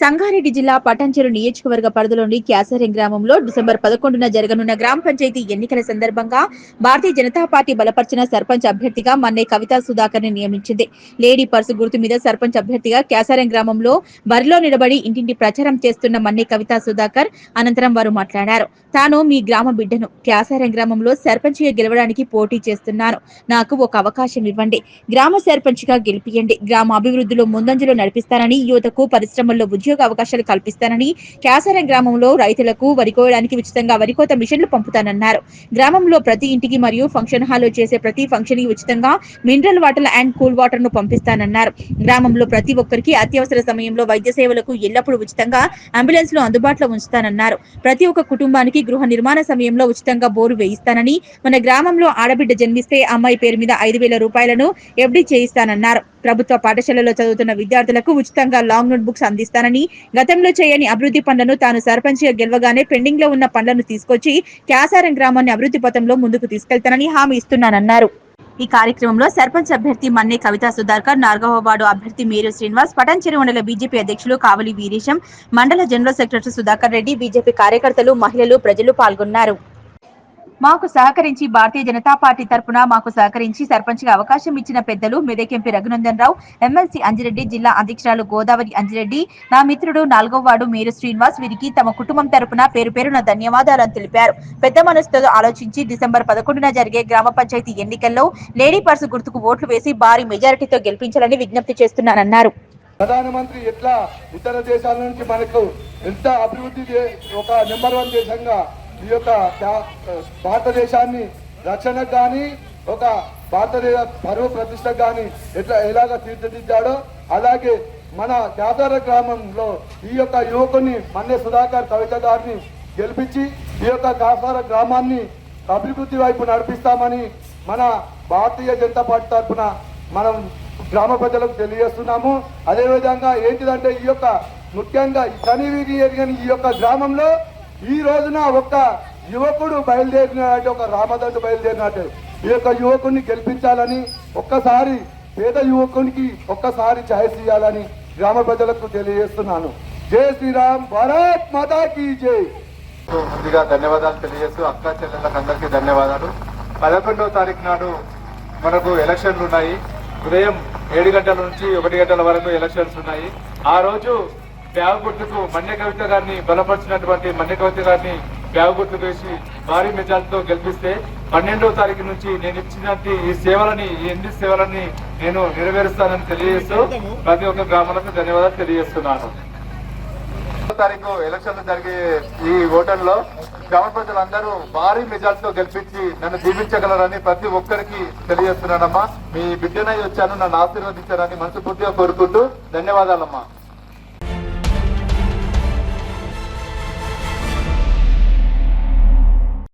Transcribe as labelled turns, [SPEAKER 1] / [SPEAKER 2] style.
[SPEAKER 1] సంగారెడ్డి జిల్లా పటాన్చెరు నియోజకవర్గ పరిధిలోని క్యాసరం గ్రామంలో డిసెంబర్ పదకొండున జరగనున్న గ్రామ పంచాయతీ ఎన్నికల సందర్భంగా భారతీయ జనతా పార్టీ బలపరిచిన సర్పంచ్ అభ్యర్థిగా మన్నే కవితా సుధాకర్ని నియమించింది. లేడీ పర్సు గుర్తు మీద సర్పంచ్ అభ్యర్థిగా క్యాసరం గ్రామంలో బరిలో నిలబడి ఇంటింటి ప్రచారం చేస్తున్న మన్నే కవితా సుధాకర్ అనంతరం వారు మాట్లాడారు. తాను మీ గ్రామ బిడ్డను క్యాసారం గ్రామంలో సర్పంచ్గా గెలవడానికి పోటీ చేస్తున్నాను నాకు ఒక అవకాశం ఇవ్వండి. గ్రామ సర్పంచ్గా గెలిపియండి. గ్రామ అభివృద్ధిలో ముందంజలో నడిపిస్తానని యువతకు పరిశ్రమల్లో ఉద్యోగ ఉద్యోగ అవకాశాలు కల్పిస్తానని క్యాసరం గ్రామంలో రైతులకు వరి కోయడానికి ఉచితంగా వరికోత మిషన్లు పంపుతానన్నారు. గ్రామంలో ప్రతి ఇంటికి మరియు ఫంక్షన్ హాల్లో చేసే ప్రతి ఫంక్షన్కి ఉచితంగా మినరల్ వాటర్ అండ్ కూల్ వాటర్ను పంపిస్తానన్నారు. గ్రామంలో ప్రతి ఒక్కరికి అత్యవసర సమయంలో వైద్య సేవలకు ఎల్లప్పుడూ ఉచితంగా అంబులెన్స్లు అందుబాటులో ఉంచుతానన్నారు. ప్రతి ఒక్క కుటుంబానికి గృహ నిర్మాణ సమయంలో ఉచితంగా బోరు వేయిస్తానని మన గ్రామంలో ఆడబిడ్డ జన్మిస్తే అమ్మాయి పేరు మీద ఐదు వేల రూపాయలను ఎఫ్డి చేయిస్తానన్నారు. ప్రభుత్వ పాఠశాలలో చదువుతున్న విద్యార్థులకు ఉచితంగా లాంగ్ నోట్ బుక్స్ అందిస్తానని గతంలో చేయని అభివృద్ధి పనులను తాను సర్పంచ్గా గెలవగానే పెండింగ్లో ఉన్న పనులను తీసుకొచ్చి క్యాసారం గ్రామాన్ని అభివృద్ధి పథంలో ముందుకు తీసుకెళ్తానని హామీ ఇస్తున్నానన్నారు. ఈ కార్యక్రమంలో సర్పంచ్ అభ్యర్థి మన్నే కవితా సుధాకర్ నార్గవ వార్డు అభ్యర్థి మేరు శ్రీనివాస్ పటాన్చెరు మండల బీజేపీ అధ్యక్షులు కావలి వీరేశం మండల general secretary Sudhakar Reddy BJP కార్యకర్తలు మహిళలు ప్రజలు పాల్గొన్నారు. మాకు సహకరించి భారతీయ జనతా పార్టీ తరపున మాకు సహకరించి సర్పంచ్గా అవకాశం ఇచ్చిన పెద్దలు మెదకెంపి రఘునందన్ రావు ఎమ్మెల్సీ అంజిరెడ్డి జిల్లా అధ్యక్షురాలు గోదావరి అంజిరెడ్డి నా మిత్రుడు నాలుగో వాడు మీరు శ్రీనివాస్ వీరికి తమ కుటుంబం తరపున పేరు పేరున ధన్యవాదాలను తెలిపారు. పెద్ద మనసుతో ఆలోచించి డిసెంబర్ పదకొండున జరిగే గ్రామ పంచాయతీ ఎన్నికల్లో లేడీ పర్స్ గుర్తుకు ఓట్లు వేసి భారీ మెజారిటీతో గెలిపించాలని విజ్ఞప్తి చేస్తున్నానన్నారు.
[SPEAKER 2] ప్రధానమంత్రి ఎట్లా ఇతర దేశాల నుంచి మనకు ఎంత అభివృద్ధి ఒక నెంబర్ వన్ దేశంగా ఈ యొక్క భారతదేశాన్ని రక్షణకు కానీ ఒక భారతదేశ పరువు ప్రతిష్టకు కానీ ఎట్లా ఎలాగ తీర్చిదిద్దాడో అలాగే మన జాతర గ్రామంలో ఈ యొక్క యువకుని మన్నె సుధాకర్ కవిత గారిని గెలిపించి ఈ యొక్క కాసార గ్రామాన్ని అభివృద్ధి వైపు నడిపిస్తామని మన భారతీయ జనతా పార్టీ తరఫున మనం గ్రామ ప్రజలకు తెలియజేస్తున్నాము. అదేవిధంగా ఏంటిదంటే ఈ యొక్క ముఖ్యంగా కనివిని ఎరిగిన ఈ యొక్క గ్రామంలో ఈ రోజున ఒక యువకుడు బయలుదేరినాడు ఒక రామదండు బయలుదేరినట్టు ఈ యొక్క యువకుడిని గెలిపించాలని ఒక్కసారి పేద యువకునికి ఒక్కసారి ఛాయిస్ ఇవ్వాలని గ్రామ ప్రజలకు తెలియజేస్తున్నాను. జై శ్రీరామ్ భారత్ మాతా కీ జై
[SPEAKER 3] ముందుగా ధన్యవాదాలు తెలియజేస్తూ అక్క చెల్లెళ్ళకి అందరికీ ధన్యవాదాలు. పదకొండవ తారీఖు నాడు మనకు ఎలక్షన్లు ఉన్నాయి. ఉదయం ఏడు గంటల నుంచి ఒకటి గంటల వరకు ఎలక్షన్స్ ఉన్నాయి. ఆ రోజు బ్యాగు గుర్తుకు మన్య కవిత గారిని బలపరిచినటువంటి మన్య కవిత గారిని బ్యాగుగుర్తు వేసి భారీ మెజార్టీతో గెలిపిస్తే పన్నెండవ తారీఖు నుంచి నేను ఇచ్చినట్టు ఈ సేవలని ఈ ఎన్ని సేవలని నేను నెరవేరుస్తానని తెలియజేస్తూ ప్రతి ఒక్క గ్రామాలకు ధన్యవాదాలు తెలియజేస్తున్నాను. తారీఖు ఎలక్షన్లు జరిగే ఈ ఓటర్లో గ్రామ ప్రజలందరూ భారీ మెజార్టీతో గెలిపించి నన్ను దీవించగలరని ప్రతి ఒక్కరికి తెలియజేస్తున్నానమ్మా. మీ బిడ్డనై వచ్చాను నన్ను ఆశీర్వదించారని మనస్ఫూర్తిగా కోరుకుంటూ ధన్యవాదాలమ్మా.